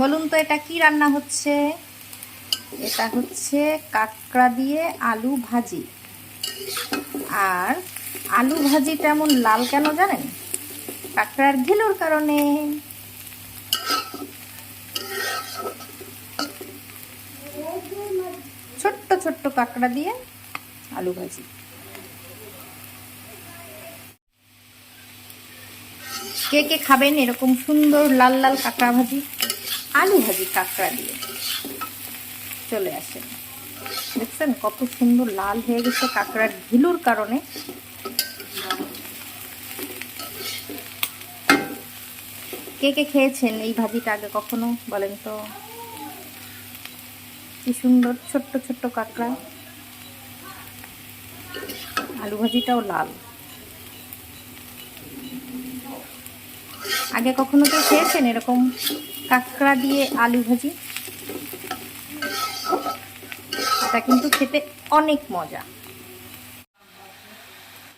বলুন তো, এটা কি রান্না হচ্ছে? এটা হচ্ছে কাঁকড়া দিয়ে আলু ভাজি। আর আলু ভাজিটা এমন লাল কেন জানেন? কাঁকড়ার ঘিলুর কারণে। ছোট্ট ছোট্ট কাঁকড়া দিয়ে আলু ভাজি। কে কে খাবেন এরকম সুন্দর লাল লাল কাঁকড়া ভাজি? আলু ভাজি কাঁকড়া দিয়ে। চলে আসেন। দেখছেন কত সুন্দর লাল হয়ে গেছে কাঁকড়ার ঘিলুর কারণে। কে কে খেয়েছেন এই ভাজিটা আগে কখনো বলেন তো? কি সুন্দর ছোট্ট ছোট্ট কাঁকড়া। আলু ভাজিটাও লাল। আগে কখনো তো খেয়েছেন এরকম কাঁকড়া দিয়ে আলু ভাজি? এটা কিন্তু খেতে অনেক মজা।